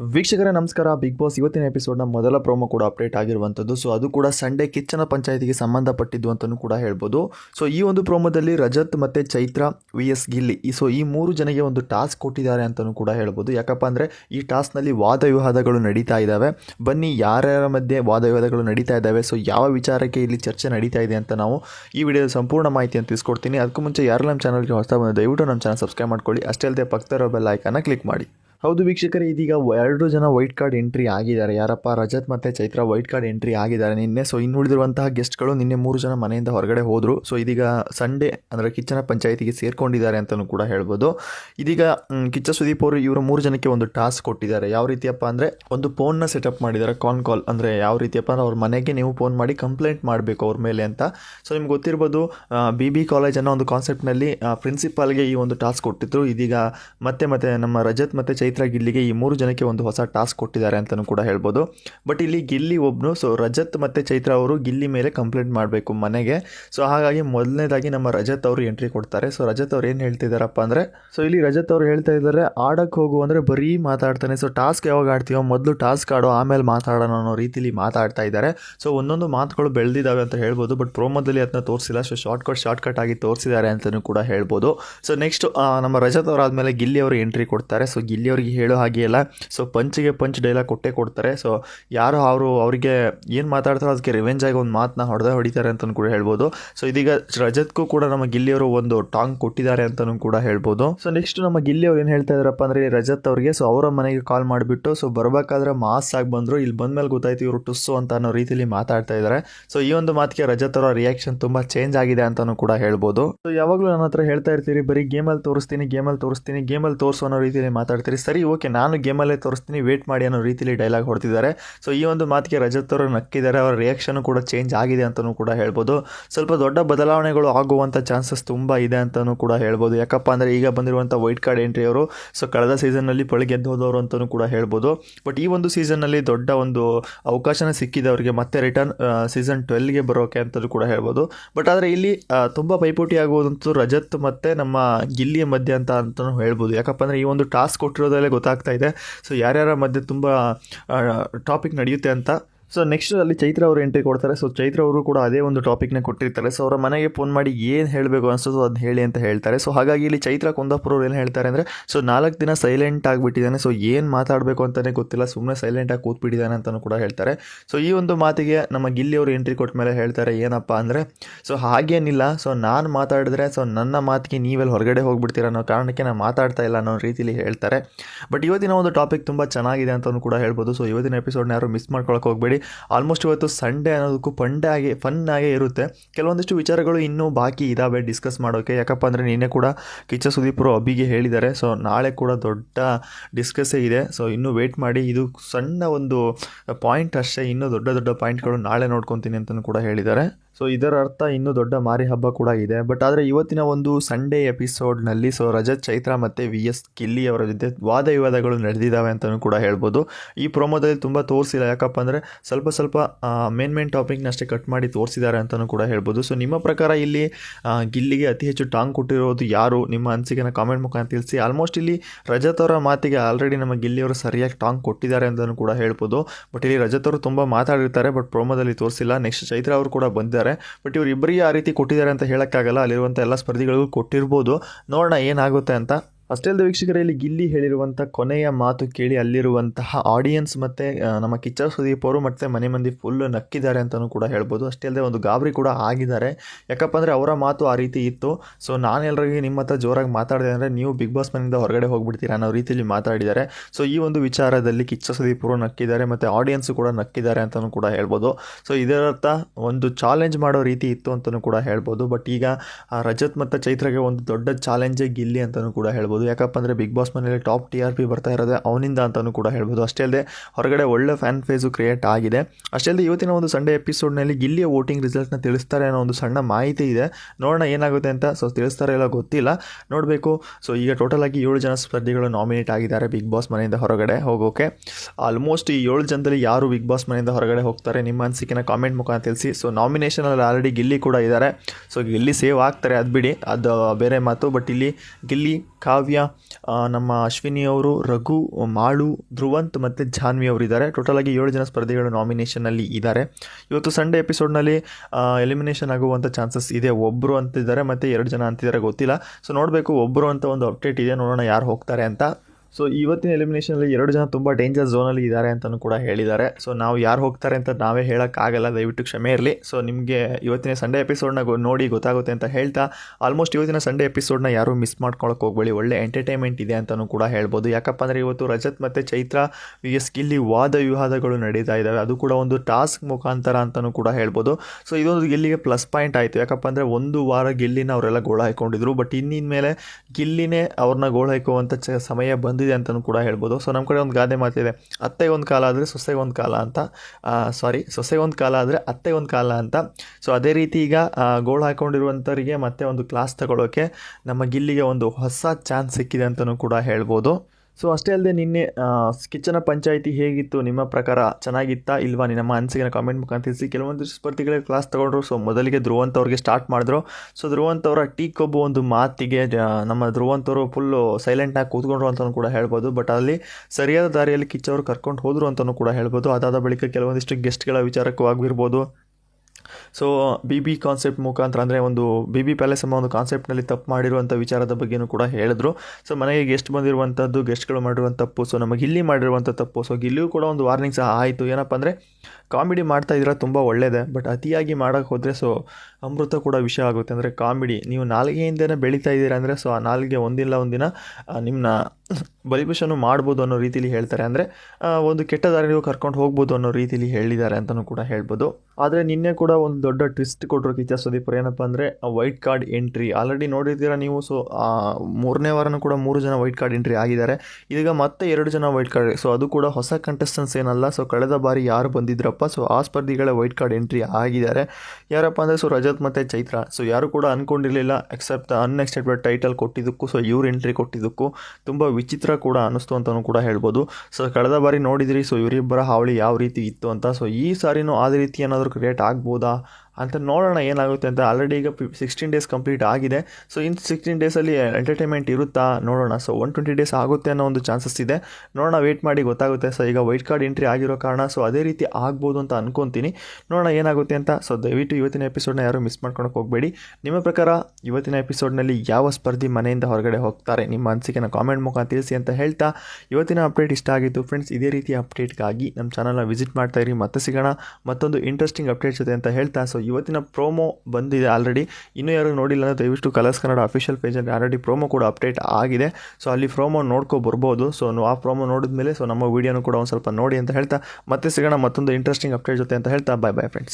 ವೀಕ್ಷಕರೇ, ನಮಸ್ಕಾರ. Big boss ಇವತ್ತಿನ ಎಪಿಸೋಡ್ನ ಮೊದಲ ಪ್ರೋಮೋ ಕೂಡ ಅಪ್ಡೇಟ್ ಆಗಿರುವಂಥದ್ದು ಸೊ ಅದು ಕೂಡ ಸಂಡೇ ಕಿಚ್ಚನ ಪಂಚಾಯತಿಗೆ ಸಂಬಂಧಪಟ್ಟಿದ್ದು ಅಂತಲೂ ಕೂಡ ಹೇಳ್ಬೋದು. ಸೊ ಈ ಒಂದು ಪ್ರೋಮೋದಲ್ಲಿ ರಜತ್ ಮತ್ತು Chaitra V S Gilli. So ಈ ಮೂರು ಜನಗೆ ಒಂದು ಟಾಸ್ಕ್ ಕೊಟ್ಟಿದ್ದಾರೆ ಅಂತಲೂ ಕೂಡ ಹೇಳ್ಬೋದು. ಯಾಕಪ್ಪ ಅಂದರೆ, ಈ ಟಾಸ್ಕ್ನಲ್ಲಿ ವಾದ ವಿವಾದಗಳು ನಡೀತಾ ಇದ್ದಾವೆ. ಬನ್ನಿ, ಯಾರ್ಯಾರ ಮಧ್ಯೆ ವಾದ ವಿವಾದಗಳು ನಡೀತಾ ಇದ್ದಾವೆ. ಸೊ ಯಾವ ವಿಚಾರಕ್ಕೆ ಇಲ್ಲಿ ಚರ್ಚೆ ನಡೀತಾ ಇದೆ ಅಂತ ನಾವು ಈ ವಿಡಿಯೋದ ಸಂಪೂರ್ಣ ಮಾಹಿತಿಯನ್ನು ತಿಳಿಸ್ಕೊಡ್ತೀನಿ. ಅದಕ್ಕೂ ಮುಂಚೆ ಯಾರು ನಮ್ಮ ಚಾನಲ್ಗೆ ಹೊಸ ಬಂದ ದಯವಿಟ್ಟು ನಮ್ಮ ಚಾನಲ್ ಸಬ್ಸ್ಕ್ರೈಬ್ ಮಾಡ್ಕೊಳ್ಳಿ. ಅಷ್ಟೇ ಅಲ್ಲದೆ ಪಕ್ಕದಲ್ಲಿರೋ ಬೆಲ್ ಐಕನ್ನ ಕ್ಲಿಕ್ ಮಾಡಿ. ಹೌದು ವೀಕ್ಷಕರೇ, ಇದೀಗ ಎರಡು ಜನ ವೈಟ್ ಕಾರ್ಡ್ ಎಂಟ್ರಿ ಆಗಿದ್ದಾರೆ. ಯಾರಪ್ಪ, ರಜತ್ ಮತ್ತು ಚೈತ್ರ ವೈಟ್ ಕಾರ್ಡ್ ಎಂಟ್ರಿ ಆಗಿದ್ದಾರೆ. ನಿನ್ನೆ ಸೊ ಇನ್ನು ಉಳಿದಿರುವಂತಹ ಗೆಸ್ಟ್ಗಳು ನಿನ್ನೆ ಮೂರು ಜನ ಮನೆಯಿಂದ ಹೊರಗಡೆ ಹೋದರು. ಸೊ ಇದೀಗ ಸಂಡೇ ಅಂದರೆ ಕಿಚ್ಚನ ಪಂಚಾಯಿತಿಗೆ ಸೇರ್ಕೊಂಡಿದ್ದಾರೆ ಅಂತಲೂ ಕೂಡ ಹೇಳ್ಬೋದು. ಇದೀಗ ಕಿಚ್ಚ ಸುದೀಪ್ ಅವರು ಇವರು ಮೂರು ಜನಕ್ಕೆ ಒಂದು ಟಾಸ್ಕ್ ಕೊಟ್ಟಿದ್ದಾರೆ. ಯಾವ ರೀತಿಯಪ್ಪ ಅಂದರೆ ಒಂದು ಫೋನ್ನ ಸೆಟಪ್ ಮಾಡಿದ್ದಾರೆ ಕಾನ್ ಕಾಲ್ ಅಂದರೆ ಯಾವ ರೀತಿಯಪ್ಪ ಅಂದರೆ ಅವ್ರ ಮನೆಗೆ ನೀವು ಫೋನ್ ಮಾಡಿ ಕಂಪ್ಲೇಂಟ್ ಮಾಡಬೇಕು ಅವ್ರ ಮೇಲೆ ಅಂತ. ಸೊ ನಿಮ್ಗೆ ಗೊತ್ತಿರ್ಬೋದು ಬಿ ಬಿ ಕಾಲೇಜ್ ಅನ್ನೋ ಒಂದು ಕಾನ್ಸೆಪ್ಟ್ನಲ್ಲಿ ಪ್ರಿನ್ಸಿಪಾಲ್ಗೆ ಈ ಒಂದು ಟಾಸ್ಕ್ ಕೊಟ್ಟಿದ್ರು. ಇದೀಗ ಮತ್ತೆ ಮತ್ತೆ ನಮ್ಮ ರಜತ್ ಮತ್ತು ಚೈತ್ರ ಗಿಲ್ಲಿಗೆ ಈ ಮೂರು ಜನಕ್ಕೆ ಒಂದು ಹೊಸ ಟಾಸ್ಕ್ ಕೊಟ್ಟಿದ್ದಾರೆ ಅಂತಲೂ ಕೂಡ ಹೇಳ್ಬೋದು. ಬಟ್ ಇಲ್ಲಿ ಗಿಲ್ಲಿ ಒಬ್ಬನು ಸೊ ರಜತ್ ಮತ್ತು ಚೈತ್ರ ಅವರು ಗಿಲ್ಲಿ ಮೇಲೆ ಕಂಪ್ಲೇಂಟ್ ಮಾಡಬೇಕು ಮನೆಗೆ. ಸೊ ಹಾಗಾಗಿ ಮೊದಲನೇದಾಗಿ ನಮ್ಮ ರಜತ್ ಅವರು ಎಂಟ್ರಿ ಕೊಡ್ತಾರೆ. ಸೊ ರಜತ್ ಅವ್ರು ಏನು ಹೇಳ್ತಿದ್ದಾರಪ್ಪ ಅಂದರೆ ಸೊ ಇಲ್ಲಿ ರಜತ್ ಅವರು ಹೇಳ್ತಾ ಇದ್ದಾರೆ ಆಡಕ್ಕೆ ಹೋಗು ಅಂದರೆ ಬರೀ ಮಾತಾಡ್ತಾನೆ. ಸೊ ಟಾಸ್ಕ್ ಯಾವಾಗ ಆಡ್ತೀವೋ ಮೊದಲು ಟಾಸ್ಕ್ ಆಡೋ, ಆಮೇಲೆ ಮಾತಾಡೋಣ ಅನ್ನೋ ರೀತಿಲಿ ಮಾತಾಡ್ತಾ ಇದ್ದಾರೆ. ಸೊ ಒಂದೊಂದು ಮಾತುಗಳು ಬೆಳೆದಿದ್ದಾವೆ ಅಂತ ಹೇಳ್ಬೋದು. ಬಟ್ ಪ್ರೋಮೋದಲ್ಲಿ ಅದನ್ನ ತೋರಿಸಿಲ್ಲ. So short cut short cut ಆಗಿ ತೋರಿಸಿದ್ದಾರೆ ಅಂತಲೂ ಕೂಡ ಹೇಳ್ಬೋದು. ಸೊ ನೆಕ್ಸ್ಟ್ ನಮ್ಮ ರಜತ್ ಅವರು ಆದಮೇಲೆ ಗಿಲ್ಲಿ ಅವರು ಎಂಟ್ರಿ ಕೊಡ್ತಾರೆ. ಸೊ ಗಿಲ್ಲಿ ಅವರಿಗೆ ಹೇಳೋ ಹಾಗೆ ಇಲ್ಲ. ಸೊ ಪಂಚಿಗೆ ಪಂಚ್ ಡೈಲಾಗ್ ಕೊಟ್ಟೇ ಕೊಡ್ತಾರೆ. ಸೊ ಯಾರು ಅವರು ಅವರಿಗೆ ಏನು ಮಾತಾಡ್ತಾರೋ ಅದಕ್ಕೆ ರಿವೆಂಜ್ ಆಗಿ ಒಂದು ಮಾತನ್ನ ಹೊಡೆದೇ ಹೊಡಿತಾರೆ ಅಂತಲೂ ಕೂಡ ಹೇಳ್ಬೋದು. ಸೊ ಇದೀಗ ರಜತ್ಗೂ ಕೂಡ ನಮ್ಮ ಗಿಲ್ಲಿಯವರು ಒಂದು ಟಾಂಗ್ ಕೊಟ್ಟಿದ್ದಾರೆ ಅಂತಲೂ ಕೂಡ ಹೇಳ್ಬೋದು. ಸೊ ನೆಕ್ಸ್ಟ್ ನಮ್ಮ ಗಿಲ್ಲಿ ಅವ್ರು ಏನು ಹೇಳ್ತಾ ಇದಾರಪ್ಪ ಅಂದರೆ ರಜತ್ ಅವರಿಗೆ ಸೊ ಅವರ ಮನೆಗೆ ಕಾಲ್ ಮಾಡಿಬಿಟ್ಟು ಸೊ ಬರಬೇಕಾದ್ರೆ ಮಾಸ್ ಆಗಿ ಬಂದರು. ಇಲ್ಲಿ ಬಂದಮೇಲೆ ಗೊತ್ತಾಯ್ತು ಇವರು ಟುಸ್ಸು ಅಂತ ಅನ್ನೋ ರೀತಿಯಲ್ಲಿ ಮಾತಾಡ್ತಾ ಇದ್ದಾರೆ ಸೊ ಈ ಒಂದು ಮಾತಿಗೆ ರಜತ್ ಅವರ ರಿಯಾಕ್ಷನ್ ತುಂಬ ಚೇಂಜ್ ಆಗಿದೆ ಅಂತಲೂ ಕೂಡ ಹೇಳ್ಬೋದು. ಸೊ ಯಾವಾಗಲೂ ನನ್ನ ಹತ್ರ ಹೇಳ್ತಾ ಇರ್ತೀರಿ, ಬರೀ ಗೇಮಲ್ಲಿ ತೋರಿಸ್ತೀನಿ ಗೇಮಲ್ಲಿ ತೋರಿಸ್ತೀನಿ ಗೇಮಲ್ಲಿ ತೋರಿಸೋ ಅನ್ನೋ ರೀತಿಯಲ್ಲಿ ಮಾತಾಡ್ತೀರಿ. ಸರಿ, ಓಕೆ, ನಾನು ಗೇಮಲ್ಲೇ ತೋರಿಸ್ತೀನಿ, ವೇಟ್ ಮಾಡಿ ಅನ್ನೋ ರೀತಿಯಲ್ಲಿ ಡೈಲಾಗ್ ಹೊಡ್ತಿದ್ದಾರೆ. ಸೊ ಈ ಒಂದು ಮಾತಿಗೆ ರಜತ್ ಅವರು ನಕ್ಕಿದ್ದಾರೆ, ಅವರ ರಿಯಾಕ್ಷನ್ ಕೂಡ ಚೇಂಜ್ ಆಗಿದೆ ಅಂತಲೂ ಕೂಡ ಹೇಳ್ಬೋದು. ಸ್ವಲ್ಪ ದೊಡ್ಡ ಬದಲಾವಣೆಗಳು ಆಗುವಂಥ ಚಾನ್ಸಸ್ ತುಂಬ ಇದೆ ಅಂತಲೂ ಕೂಡ ಹೇಳ್ಬೋದು. ಯಾಕಪ್ಪ ಅಂದರೆ, ಈಗ ಬಂದಿರುವಂಥ ವೈಟ್ ಕಾರ್ಡ್ ಎಂಟ್ರಿ ಅವರು ಸೊ ಕಳೆದ ಸೀಸನ್ನಲ್ಲಿ ಪಳಿ ಗೆದ್ದು ಹೋದವರು ಅಂತಲೂ ಕೂಡ ಹೇಳ್ಬೋದು. ಬಟ್ ಈ ಒಂದು ಸೀಸನ್ನಲ್ಲಿ ದೊಡ್ಡ ಒಂದು ಅವಕಾಶನ ಸಿಕ್ಕಿದೆ ಅವರಿಗೆ, ಮತ್ತೆ ರಿಟರ್ನ್ ಸೀಸನ್ ಟ್ವೆಲ್ಗೆ ಬರೋಕೆ ಅಂತಲೂ ಕೂಡ ಹೇಳ್ಬೋದು. ಬಟ್ ಆದರೆ ಇಲ್ಲಿ ತುಂಬ ಪೈಪೋಟಿ ಆಗುವುದಂತೂ ರಜತ್ ಮತ್ತು ನಮ್ಮ ಗಿಲ್ಲಿಯ ಮಧ್ಯ ಅಂತ ಅಂತಲೂ ಹೇಳ್ಬೋದು. ಯಾಕಪ್ಪ ಅಂದರೆ, ಈ ಒಂದು ಟಾಸ್ಕ್ ಕೊಟ್ಟಿರೋದಲ್ಲೇ ಗೊತ್ತಾಗ್ತಾ ಇದೆ. ಸೊ ಯಾರ್ಯಾರ ಮಧ್ಯೆ ತುಂಬ ಟಾಪಿಕ್ ನಡೆಯುತ್ತೆ ಅಂತ ಸೊ ನೆಕ್ಸ್ಟ್ ಅಲ್ಲಿ ಚೈತ್ರ ಅವರು ಎಂಟ್ರಿ ಕೊಡ್ತಾರೆ. ಸೊ ಚೈತ್ರ ಅವರು ಕೂಡ ಅದೇ ಒಂದು ಟಾಪಿಕ್ನ ಕೊಟ್ಟಿರ್ತಾರೆ. ಸೊ ಅವರ ಮನೆಗೆ ಫೋನ್ ಮಾಡಿ ಏನು ಹೇಳಬೇಕು ಅನಿಸ್ತದೋ ಅದನ್ನ ಹೇಳಿ ಅಂತ ಹೇಳ್ತಾರೆ. ಸೊ ಹಾಗಾಗಿ ಇಲ್ಲಿ ಚೈತ್ರ ಕುಂದಾಪುರ ಅವ್ರು ಏನು ಹೇಳ್ತಾರೆ ಅಂದರೆ ಸೊ ನಾಲ್ಕು ದಿನ ಸೈಲೆಂಟ್ ಆಗಿಬಿಟ್ಟಿದ್ದಾನೆ. ಸೊ ಏನು ಮಾತಾಡಬೇಕು ಅಂತಲೇ ಗೊತ್ತಿಲ್ಲ. ಸುಮ್ಮನೆ ಸೈಲೆಂಟಾಗಿ ಕೂತ್ಬಿಟ್ಟಿದ್ದಾನೆ ಅಂತಲೂ ಕೂಡ ಹೇಳ್ತಾರೆ. ಸೊ ಈ ಒಂದು ಮಾತಿಗೆ ನಮ್ಮ ಗಿಲ್ಲಿ ಅವರು ಎಂಟ್ರಿ ಕೊಟ್ಟ ಮೇಲೆ ಹೇಳ್ತಾರೆ, ಏನಪ್ಪ ಅಂದರೆ ಸೊ ಹಾಗೇನಿಲ್ಲ. ಸೊ ನಾನು ಮಾತಾಡಿದ್ರೆ ಸೊ ನನ್ನ ಮಾತಿಗೆ ನೀವೆಲ್ಲ ಹೊರಗಡೆ ಹೋಗ್ಬಿಡ್ತೀರ ಅನ್ನೋ ಕಾರಣಕ್ಕೆ ನಾನು ಮಾತಾಡ್ತಾ ಇಲ್ಲ ಅನ್ನೋ ರೀತಿಲಿ ಹೇಳ್ತಾರೆ. ಬಟ್ ಇವತ್ತಿನ ಒಂದು ಟಾಪಿಕ್ ತುಂಬ ಚೆನ್ನಾಗಿದೆ ಅಂತಲೂ ಕೂಡ ಹೇಳ್ಬೋದು. ಸೊ ಇವತ್ತಿನ ಎಪಿಸೋಡ್ನ ಯಾರು ಮಿಸ್ ಮಾಡ್ಕೊಳಕ್ಕೆ ಹೋಗಬೇಡಿ. ಆಲ್ಮೋಸ್ಟ್ ಇವತ್ತು ಸಂಡೇ ಅನ್ನೋದಕ್ಕೂ ಫಂಡೇ ಆಗಿ ಫನ್ ಆಗೇ ಇರುತ್ತೆ. ಕೆಲವೊಂದಿಷ್ಟು ವಿಚಾರಗಳು ಇನ್ನೂ ಬಾಕಿ ಇದ್ದಾವೆ ಡಿಸ್ಕಸ್ ಮಾಡೋಕ್ಕೆ ಯಾಕಪ್ಪ ಅಂದರೆ ನಿನ್ನೆ ಕೂಡ ಕಿಚ್ಚ ಸುದೀಪರು ಅಭಿಗೆ ಹೇಳಿದ್ದಾರೆ. ಸೊ, ನಾಳೆ ಕೂಡ ದೊಡ್ಡ ಡಿಸ್ಕಸ್ಸೇ ಇದೆ. ಸೊ, ಇನ್ನೂ ವೆಯ್ಟ್ ಮಾಡಿ. ಇದು ಸಣ್ಣ ಒಂದು ಪಾಯಿಂಟ್ ಅಷ್ಟೇ. ಇನ್ನೂ ದೊಡ್ಡ ದೊಡ್ಡ ಪಾಯಿಂಟ್ಗಳು ನಾಳೆ ನೋಡ್ಕೊತೀನಿ ಅಂತಲೂ ಕೂಡ ಹೇಳಿದ್ದಾರೆ. ಸೊ ಇದರ ಅರ್ಥ ಇನ್ನೂ ದೊಡ್ಡ ಮಾರಿ ಹಬ್ಬ ಕೂಡ ಇದೆ. ಬಟ್ ಆದರೆ ಇವತ್ತಿನ ಒಂದು ಸಂಡೇ ಎಪಿಸೋಡ್ನಲ್ಲಿ ಸೊ ರಜತ್ ಚೈತ್ರ ಮತ್ತು ವಿ ಎಸ್ ಕಿಲ್ಲಿ ಅವರ ಜೊತೆ ವಾದ ವಿವಾದಗಳು ನಡೆದಿದ್ದಾವೆ ಅಂತಲೂ ಕೂಡ ಹೇಳ್ಬೋದು. ಈ ಪ್ರೋಮೋದಲ್ಲಿ ತುಂಬ ತೋರಿಸಿಲ್ಲ. ಯಾಕಪ್ಪ ಅಂದರೆ ಸ್ವಲ್ಪ ಸ್ವಲ್ಪ ಮೇನ್ ಮೇನ್ ಟಾಪಿಕ್ನ ಅಷ್ಟೇ ಕಟ್ ಮಾಡಿ ತೋರಿಸಿದ್ದಾರೆ ಅಂತಲೂ ಕೂಡ ಹೇಳ್ಬೋದು. ಸೊ ನಿಮ್ಮ ಪ್ರಕಾರ ಇಲ್ಲಿ ಗಿಲ್ಲಿಗೆ ಅತಿ ಹೆಚ್ಚು ಟಾಂಗ್ ಕೊಟ್ಟಿರೋದು ಯಾರು? ನಿಮ್ಮ ಅನಿಸಿಕೆನ ಕಾಮೆಂಟ್ ಮುಖಾಂತರ ತಿಳಿಸಿ. ಆಲ್ಮೋಸ್ಟ್ ಇಲ್ಲಿ ರಜತ್ ಅವರ ಮಾತಿಗೆ ಆಲ್ರೆಡಿ ನಮ್ಮ ಗಿಲ್ಲಿಯವರು ಸರಿಯಾಗಿ ಟಾಂಗ್ ಕೊಟ್ಟಿದ್ದಾರೆ ಅಂತಲೂ ಕೂಡ ಹೇಳ್ಬೋದು. ಬಟ್ ಇಲ್ಲಿ ರಜತ್ ಅವರು ತುಂಬ ಮಾತಾಡಿರ್ತಾರೆ ಬಟ್ ಪ್ರೋಮೋದಲ್ಲಿ ತೋರಿಸಿಲ್ಲ. ನೆಕ್ಸ್ಟ್ ಚೈತ್ರ ಅವರು ಕೂಡ ಬಂದಿದ್ದಾರೆ ಬಟ್ ಇವ್ರು ಇಬ್ಬರಿಗೆ ಆ ರೀತಿ ಕೊಟ್ಟಿದ್ದಾರೆ ಅಂತ ಹೇಳೋಕ್ಕಾಗಲ್ಲ. ಅಲ್ಲಿರುವಂಥ ಎಲ್ಲ ಸ್ಪರ್ಧಿಗಳಿಗೂ ಕೊಟ್ಟಿರ್ಬೋದು. ನೋಡೋಣ ಏನಾಗುತ್ತೆ ಅಂತ. ಅಷ್ಟೇ ಅಲ್ಲದೆ ವೀಕ್ಷಕರಲ್ಲಿ ಗಿಲ್ಲಿ ಹೇಳಿರುವಂಥ ಕೊನೆಯ ಮಾತು ಕೇಳಿ ಅಲ್ಲಿರುವಂತಹ ಆಡಿಯನ್ಸ್ ಮತ್ತು ನಮ್ಮ ಕಿಚ್ಚ ಸುದೀಪ್ ಅವರು ಮತ್ತು ಮನೆ ಮಂದಿ ಫುಲ್ ನಕ್ಕಿದ್ದಾರೆ ಅಂತಲೂ ಕೂಡ ಹೇಳ್ಬೋದು. ಅಷ್ಟೇ ಅಲ್ಲದೆ ಒಂದು ಗಾಬರಿ ಕೂಡ ಆಗಿದ್ದಾರೆ. ಯಾಕಪ್ಪ ಅಂದರೆ ಅವರ ಮಾತು ಆ ರೀತಿ ಇತ್ತು. ಸೊ ನಾನು ಎಲ್ಲರಿಗೆ ನಿಮ್ಮ ಹತ್ರ ಜೋರಾಗಿ ಮಾತಾಡಿದೆ ಅಂದರೆ ನೀವು ಬಿಗ್ ಬಾಸ್ ಮನೆಯಿಂದ ಹೊರಗಡೆ ಹೋಗ್ಬಿಡ್ತೀರಾ ಅನ್ನೋ ರೀತಿಯಲ್ಲಿ ಮಾತಾಡಿದ್ದಾರೆ. ಸೊ ಈ ಒಂದು ವಿಚಾರದಲ್ಲಿ ಕಿಚ್ಚ ಸುದೀಪ್ ಅವರು ನಕ್ಕಿದ್ದಾರೆ ಮತ್ತು ಆಡಿಯನ್ಸ್ ಕೂಡ ನಕ್ಕಿದ್ದಾರೆ ಅಂತಲೂ ಕೂಡ ಹೇಳ್ಬೋದು. ಸೊ ಇದರರ್ಥ ಒಂದು ಚಾಲೆಂಜ್ ಮಾಡೋ ರೀತಿ ಇತ್ತು ಅಂತಲೂ ಕೂಡ ಹೇಳ್ಬೋದು. ಬಟ್ ಈಗ ರಜತ್ ಮತ್ತು ಚೈತ್ರಗೆ ಒಂದು ದೊಡ್ಡ ಚಾಲೆಂಜೇ ಗಿಲ್ಲಿ ಅಂತಲೂ ಕೂಡ ಹೇಳ್ಬೋದು. ಯಾಕಪ್ಪ ಅಂದರೆ ಬಿಗ್ ಬಾಸ್ ಮನೇಲಿ ಟಾಪ್ ಟಿ ಆರ್ ಪಿ ಬರ್ತಾ ಇರೋದೇ ಅವನಿಂದ ಅಂತಲೂ ಕೂಡ ಹೇಳ್ಬೋದು. ಅಷ್ಟೇ ಅಲ್ಲದೆ ಹೊರಗಡೆ ಒಳ್ಳೆ ಫ್ಯಾನ್ ಫೇಸು ಕ್ರಿಯೇಟ್ ಆಗಿದೆ. ಅಷ್ಟೇ ಅಲ್ಲದೆ ಇವತ್ತಿನ ಒಂದು ಸಂಡೇ ಎಪಿಸೋಡ್ನಲ್ಲಿ ಗಿಲ್ಲಿಯ ವೋಟಿಂಗ್ ರಿಸಲ್ಟ್ನ ತಿಳಿಸ್ತಾರೆ ಅನ್ನೋ ಒಂದು ಸಣ್ಣ ಮಾಹಿತಿ ಇದೆ. ನೋಡೋಣ ಏನಾಗುತ್ತೆ ಅಂತ ಸೊ ತಿಳಿಸ್ತಾರೆ ಇಲ್ಲ ಗೊತ್ತಿಲ್ಲ. ನೋಡಬೇಕು. ಸೊ ಈಗ ಟೋಟಲ್ ಆಗಿ ಏಳು ಜನ ಸ್ಪರ್ಧಿಗಳು ನಾಮಿನೇಟ್ ಆಗಿದ್ದಾರೆ ಬಿಗ್ ಬಾಸ್ ಮನೆಯಿಂದ ಹೊರಗಡೆ ಹೋಗೋಕೆ. ಆಲ್ಮೋಸ್ಟ್ ಈ ಏಳು ಜನದಲ್ಲಿ ಯಾರು ಬಿಗ್ ಬಾಸ್ ಮನೆಯಿಂದ ಹೊರಗಡೆ ಹೋಗ್ತಾರೆ ನಿಮ್ಮ ಅನಿಸಿಕೆನ ಕಾಮೆಂಟ್ ಮುಖಾಂತರ ತಿಳಿಸಿ. ಸೊ ನಾಮಿನೇಷನಲ್ಲಿ ಆಲ್ರೆಡಿ ಗಿಲ್ಲಿ ಕೂಡ ಇದ್ದಾರೆ. ಸೊ ಗಿಲ್ಲಿ ಸೇವ್ ಆಗ್ತಾರೆ ಅದು ಬಿಡಿ ಅದು ಬೇರೆ ಮಾತು ಬಟ್ ಇಲ್ಲಿ ಗಿಲ್ಲಿ, ಕಾವ್ಯ ಕಾವ್ಯ ನಮ್ಮ ಅಶ್ವಿನಿ ಅವರು, ರಘು, ಮಾಳು, ಧ್ರುವಂತ್ ಮತ್ತು ಜಾನ್ವಿ ಅವರು ಇದ್ದಾರೆ ಟೋಟಲಾಗಿ ಏಳು ಜನ ಸ್ಪರ್ಧಿಗಳು ನಾಮಿನೇಷನಲ್ಲಿ ಇದ್ದಾರೆ. ಇವತ್ತು ಸಂಡೇ ಎಪಿಸೋಡ್ನಲ್ಲಿ ಎಲಿಮಿನೇಷನ್ ಆಗುವಂಥ ಚಾನ್ಸಸ್ ಇದೆ. ಒಬ್ಬರು ಅಂತಿದ್ದಾರೆ, ಮತ್ತು ಎರಡು ಜನ ಅಂತಿದ್ದಾರೆ, ಗೊತ್ತಿಲ್ಲ. ಸೊ ನೋಡಬೇಕು ಒಬ್ಬರು ಅಂತ ಒಂದು ಅಪ್ಡೇಟ್ ಇದೆ. ನೋಡೋಣ ಯಾರು ಹೋಗ್ತಾರೆ ಅಂತ. ಸೊ ಇವತ್ತಿನ ಎಲಿಮಿನೇಷನಲ್ಲಿ ಎರಡು ಜನ ತುಂಬ ಡೇಂಜರ್ ಝೋನಲ್ಲಿ ಇದ್ದಾರೆ ಅಂತಲೂ ಕೂಡ ಹೇಳಿದ್ದಾರೆ. ಸೊ ನಾವು ಯಾರು ಹೋಗ್ತಾರೆ ಅಂತ ನಾವೇ ಹೇಳೋಕ್ಕಾಗಲ್ಲ, ದಯವಿಟ್ಟು ಕ್ಷಮೆ ಇರಲಿ. ಸೊ ನಿಮಗೆ ಇವತ್ತಿನ ಸಂಡೇ ಎಪಿಸೋಡ್ನ ನೋಡಿ ಗೊತ್ತಾಗುತ್ತೆ ಅಂತ ಹೇಳ್ತಾ ಆಲ್ಮೋಸ್ಟ್ ಇವತ್ತಿನ ಸಂಡೇ ಎಪಿಸೋಡ್ನ ಯಾರೂ ಮಿಸ್ ಮಾಡ್ಕೊಳಕ್ಕೆ ಹೋಗ್ಬೇಡಿ. ಒಳ್ಳೆ ಎಂಟರ್ಟೈನ್ಮೆಂಟ್ ಇದೆ ಅಂತಲೂ ಕೂಡ ಹೇಳ್ಬೋದು. ಯಾಕಪ್ಪ ಅಂದರೆ ಇವತ್ತು ರಜತ್ ಮತ್ತು ಚೈತ್ರ ವಿ ಎಸ್ ಗಿಲ್ಲಿ ವಾದ ವಿವಾದಗಳು ನಡೀತಾ ಇದ್ದಾವೆ ಅದು ಕೂಡ ಒಂದು ಟಾಸ್ಕ್ ಮುಖಾಂತರ ಅಂತಲೂ ಕೂಡ ಹೇಳ್ಬೋದು. ಸೊ ಇದೊಂದು ಗಿಲ್ಲಿಗೆ ಪ್ಲಸ್ ಪಾಯಿಂಟ್ ಆಯಿತು. ಯಾಕಪ್ಪ ಅಂದರೆ ಒಂದು ವಾರ ಗಿಲ್ಲಿನ ಅವರೆಲ್ಲ ಗೋಳ ಹಾಕೊಂಡಿದ್ರು. ಬಟ್ ಇನ್ನಿನ ಮೇಲೆ ಗಿಲ್ಲಿನೇ ಅವ್ರನ್ನ ಗೋಳ ಹಾಕುವಂಥ ಸಮಯ ಸಮಯ ಬಂದಿದೆ ಅಂತಲೂ ಕೂಡ ಹೇಳ್ಬೋದು. ಸೊ ನಮ್ಮ ಕಡೆ ಒಂದು ಗಾದೆ ಮಾತಿದೆ ಅತ್ತೆ ಒಂದು ಕಾಲ ಆದರೆ ಸೊಸೆ ಒಂದು ಕಾಲ ಅಂತ. ಸಾರಿ ಸೊಸೆ ಒಂದು ಕಾಲ ಆದರೆ ಅತ್ತೆ ಒಂದು ಕಾಲ ಅಂತ. ಸೊ ಅದೇ ರೀತಿ ಈಗ ಗೋಳು ಹಾಕೊಂಡಿರುವಂಥವರಿಗೆ ಮತ್ತೆ ಒಂದು ಕ್ಲಾಸ್ ತಗೊಳ್ಳೋಕ್ಕೆ ನಮ್ಮ ಗಿಲ್ಲಿಗೆ ಒಂದು ಹೊಸ ಚಾನ್ಸ್ ಸಿಕ್ಕಿದೆ ಅಂತಲೂ ಕೂಡ ಹೇಳ್ಬೋದು. ಸೊ ಅಷ್ಟೇ ಅಲ್ಲದೆ ನಿನ್ನೆ ಕಿಚ್ಚನ ಪಂಚಾಯಿತಿ ಹೇಗಿತ್ತು, ನಿಮ್ಮ ಪ್ರಕಾರ ಚೆನ್ನಾಗಿತ್ತಾ ಇಲ್ವಾ? ನಿಮ್ಮ ಅನಿಸಿಕೆನ ಕಾಮೆಂಟ್ ಮುಖಾಂತರ ತಿಳಿಸಿ. ಕೆಲವೊಂದು ಸ್ಪರ್ಧಿಗಳಿಗೆ ಕ್ಲಾಸ್ ತಗೊಂಡ್ರು. ಸೊ ಮೊದಲಿಗೆ ಧ್ರುವಂತ ಅವ್ರಿಗೆ ಸ್ಟಾರ್ಟ್ ಮಾಡಿದ್ರು. ಸೊ ಧ್ರುವಂತ ಅವರ ಟೀ ಕೊಬ್ಬು ಒಂದು ಮಾತಿಗೆ ನಮ್ಮ ಧ್ರುವಂತವರು ಫುಲ್ಲು ಸೈಲೆಂಟಾಗಿ ಕೂತ್ಕೊಂಡ್ರು ಅಂತಲೂ ಕೂಡ ಹೇಳ್ಬೋದು. ಬಟ್ ಅಲ್ಲಿ ಸರಿಯಾದ ದಾರಿಯಲ್ಲಿ ಕಿಚ್ಚವರು ಕರ್ಕೊಂಡು ಹೋದರು ಅಂತಲೂ ಕೂಡ ಹೇಳ್ಬೋದು. ಅದಾದ ಬಳಿಕ ಕೆಲವೊಂದಿಷ್ಟು ಗೆಸ್ಟ್ಗಳ ವಿಚಾರಕ್ಕೂ ಆಗಿರ್ಬೋದು. ಸೊ ಬಿ ಬಿ ಕಾನ್ಸೆಪ್ಟ್ ಮುಖಾಂತರ ಅಂದರೆ ಒಂದು ಬಿ ಬಿ ಪ್ಯಾಲೇಸ್ ಎಂಬ ಒಂದು ಕಾನ್ಸೆಪ್ಟ್ನಲ್ಲಿ ತಪ್ಪು ಮಾಡಿರುವಂಥ ವಿಚಾರದ ಬಗ್ಗೆಯೂ ಕೂಡ ಹೇಳಿದ್ರು. ಸೊ ಮನೆಗೆ ಗೆಸ್ಟ್ ಬಂದಿರುವಂಥದ್ದು ಗೆಸ್ಟ್ಗಳು ಮಾಡಿರುವಂಥ ತಪ್ಪು. ಸೊ ನಮಗೆ ಇಲ್ಲಿ ಮಾಡಿರುವಂಥ ತಪ್ಪು. ಸೊ ಇಲ್ಲಿಯೂ ಕೂಡ ಒಂದು ವಾರ್ನಿಂಗ್ ಸಹ ಆಯಿತು. ಏನಪ್ಪ ಅಂದರೆ ಕಾಮಿಡಿ ಮಾಡ್ತಾ ಇದ್ರೆ ತುಂಬ ಒಳ್ಳೆಯದೇ ಬಟ್ ಅತಿಯಾಗಿ ಮಾಡೋಕ್ಕೆ ಹೋದರೆ ಸೊ ಅಮೃತ ಕೂಡ ವಿಷ ಆಗುತ್ತೆ. ಅಂದರೆ ಕಾಮಿಡಿ ನೀವು ನಾಲಿಗೆಯಿಂದನೇ ಬೆಳೀತಾ ಇದ್ದೀರಾ ಅಂದರೆ ಸೊ ಆ ನಾಲಿಗೆ ಒಂದಿಲ್ಲ ಒಂದಿನ ನಿಮ್ಮನ್ನ ಬಲಿಪುಷನು ಮಾಡ್ಬೋದು ಅನ್ನೋ ರೀತಿಲಿ ಹೇಳ್ತಾರೆ. ಅಂದರೆ ಒಂದು ಕೆಟ್ಟ ದಾರಿಗೂ ಕರ್ಕೊಂಡು ಹೋಗ್ಬೋದು ಅನ್ನೋ ರೀತಿಲಿ ಹೇಳಿದ್ದಾರೆ ಅಂತಲೂ ಕೂಡ ಹೇಳ್ಬೋದು. ಆದರೆ ನಿನ್ನೆ ಕೂಡ ಒಂದು ದೊಡ್ಡ ಟ್ವಿಸ್ಟ್ ಕೊಟ್ಟರು ಕಿಚ್ಚ ಸುದೀಪರು ಏನಪ್ಪ ಅಂದರೆ ವೈಟ್ ಕಾರ್ಡ್ ಎಂಟ್ರಿ ಆಲ್ರೆಡಿ ನೋಡಿದ್ದೀರಾ ನೀವು ಸೊ ಮೂರನೇ ವಾರನೂ ಕೂಡ ಮೂರು ಜನ ವೈಟ್ ಕಾರ್ಡ್ ಎಂಟ್ರಿ ಆಗಿದ್ದಾರೆ. ಈಗ ಮತ್ತೆ ಎರಡು ಜನ ವೈಟ್ ಕಾರ್ಡ್ ಸೊ ಅದು ಕೂಡ ಹೊಸ ಕಂಟೆಸ್ಟೆನ್ಸ್ ಏನಲ್ಲ ಸೊ ಕಳೆದ ಬಾರಿ ಯಾರು ಬಂದಿದ್ರಪ್ಪ? ಸೊ ಆ ಸ್ಪರ್ಧಿಗಳ ವೈಟ್ ಕಾರ್ಡ್ ಎಂಟ್ರಿ ಆಗಿದ್ದಾರೆ. ಯಾರಪ್ಪ ಅಂದರೆ ಸೊ ರಜತ್ ಮತ್ತು ಚೈತ್ರ. ಸೊ ಯಾರು ಕೂಡ ಅಂದ್ಕೊಂಡಿರಲಿಲ್ಲ ಎಕ್ಸೆಪ್ಟ್ ಅನ್ಎಕ್ಸ್ಪೆಕ್ಟೆಡ್ ಟೈಟಲ್ ಕೊಟ್ಟಿದ್ದಕ್ಕೂ ಸೊ ಇವ್ರು ಎಂಟ್ರಿ ಕೊಟ್ಟಿದ್ದಕ್ಕೂ. ತುಂಬ ವಿಚಿತ್ರ ಕೂಡ ಅನ್ನಿಸ್ತು ಅಂತಲೂ ಕೂಡ ಹೇಳ್ಬೋದು. ಸೊ ಕಳೆದ ಬಾರಿ ನೋಡಿದ್ರಿ ಸೊ ಇವರಿಬ್ಬರ ಹಾವಳಿ ಯಾವ ರೀತಿ ಇತ್ತು ಅಂತ. ಸೊ ಈ ಸಾರಿನೂ ಅದೇ ರೀತಿ ಏನಾದರೂ ಕ್ರಿಯೇಟ್ ಆಗ್ಬೋದಾ? ಅಂತ ನೋಡೋಣ ಏನಾಗುತ್ತೆ ಅಂತ. ಆಲ್ರೆಡಿ ಈಗ ಸಿಕ್ಸ್ಟೀನ್ ಡೇಸ್ ಕಂಪ್ಲೀಟ್ ಆಗಿದೆ. ಸೊ ಇನ್ನು ಸಿಕ್ಸ್ಟೀನ್ ಡೇಸಲ್ಲಿ ಎಂಟರ್ಟೈನ್ಮೆಂಟ್ ಇರುತ್ತಾ ನೋಡೋಣ. ಸೊ ಒನ್ ಟ್ವೆಂಟಿ ಡೇಸ್ ಆಗುತ್ತೆ ಅನ್ನೋ ಒಂದು ಚಾನ್ಸಸ್ ಇದೆ. ನೋಡೋಣ ವೇಟ್ ಮಾಡಿ ಗೊತ್ತಾಗುತ್ತೆ. ಸೊ ಈಗ ವೈಟ್ ಕಾರ್ಡ್ ಎಂಟ್ರಿ ಆಗಿರೋ ಕಾರಣ ಸೊ ಅದೇ ರೀತಿ ಆಗ್ಬೋದು ಅಂತ ಅನ್ಕೊತೀನಿ. ನೋಡೋಣ ಏನಾಗುತ್ತೆ ಅಂತ. ಸೊ ದಯವಿಟ್ಟು ಇವತ್ತಿನ ಎಪಿಸೋಡ್ನ ಯಾರು ಮಿಸ್ ಮಾಡ್ಕೊಳಕ್ಕೆ ಹೋಗಬೇಡಿ. ನಿಮ್ಮ ಪ್ರಕಾರ ಇವತ್ತಿನ ಎಪಿಸೋಡ್ನಲ್ಲಿ ಯಾವ ಸ್ಪರ್ಧಿ ಮನೆಯಿಂದ ಹೊರಗಡೆ ಹೋಗ್ತಾರೆ? ನಿಮ್ಮ ಅನಿಸಿಕೆನ ಕಾಮೆಂಟ್ ಮುಖಾಂತರ ತಿಳಿಸಿ ಅಂತ ಹೇಳ್ತಾ, ಇವತ್ತಿನ ಅಪ್ಡೇಟ್ ಇಷ್ಟ ಆಗಿತ್ತು ಫ್ರೆಂಡ್ಸ್ ಇದೇ ರೀತಿ ಅಪ್ಡೇಟ್ಗಾಗಿ ನಮ್ಮ ಚಾನಲ್ನ ವಿಸಿಟ್ ಮಾಡ್ತಾ ಇರಿ. ಮತ್ತೆ ಸಿಗೋಣ. ಮತ್ತೊಂದು ಇಂಟ್ರೆಸ್ಟಿಂಗ್ ಅಪ್ಡೇಟ್ ಜೊತೆ ಅಂತ ಹೇಳ್ತಾ. ಸೊ ಇವತ್ತಿನ ಪ್ರೋಮೋ ಬಂದಿದೆ ಆಲ್ರೆಡಿ ಇನ್ನೂ ಯಾರು ನೋಡಿಲ್ಲ ಅಂದರೆ ದಯವಿಟ್ಟು ಕಲರ್ಸ್ ಕನ್ನಡ ಅಫಿಷಿಯಲ್ ಪೇಜಲ್ಲಿ ಆಲ್ರೆಡಿ ಪ್ರೋಮೋ ಕೂಡ ಅಪ್ಡೇಟ್ ಆಗಿದೆ. ಸೊ ಅಲ್ಲಿ ಪ್ರೋಮೋ ನೋಡ್ಕೊ ಬರ್ಬೋದು. ಸೊ ಆ ಪ್ರೋಮೋ ನೋಡಿದ್ಮೇಲೆ ಸೊ ನಮ್ಮ ವೀಡಿಯೋನು ಕೂಡ ಒಂದು ಸ್ವಲ್ಪ ನೋಡಿ ಅಂತ ಹೇಳ್ತಾ, ಮತ್ತೆ ಸಿಗೋಣ ಮತ್ತೊಂದು ಇಂಟ್ರೆಸ್ಟಿಂಗ್ ಅಪ್ಡೇಟ್ ಜೊತೆ ಅಂತ ಹೇಳ್ತಾ ಬಾಯ್ ಬಾಯ್ ಫ್ರೆಂಡ್ಸ್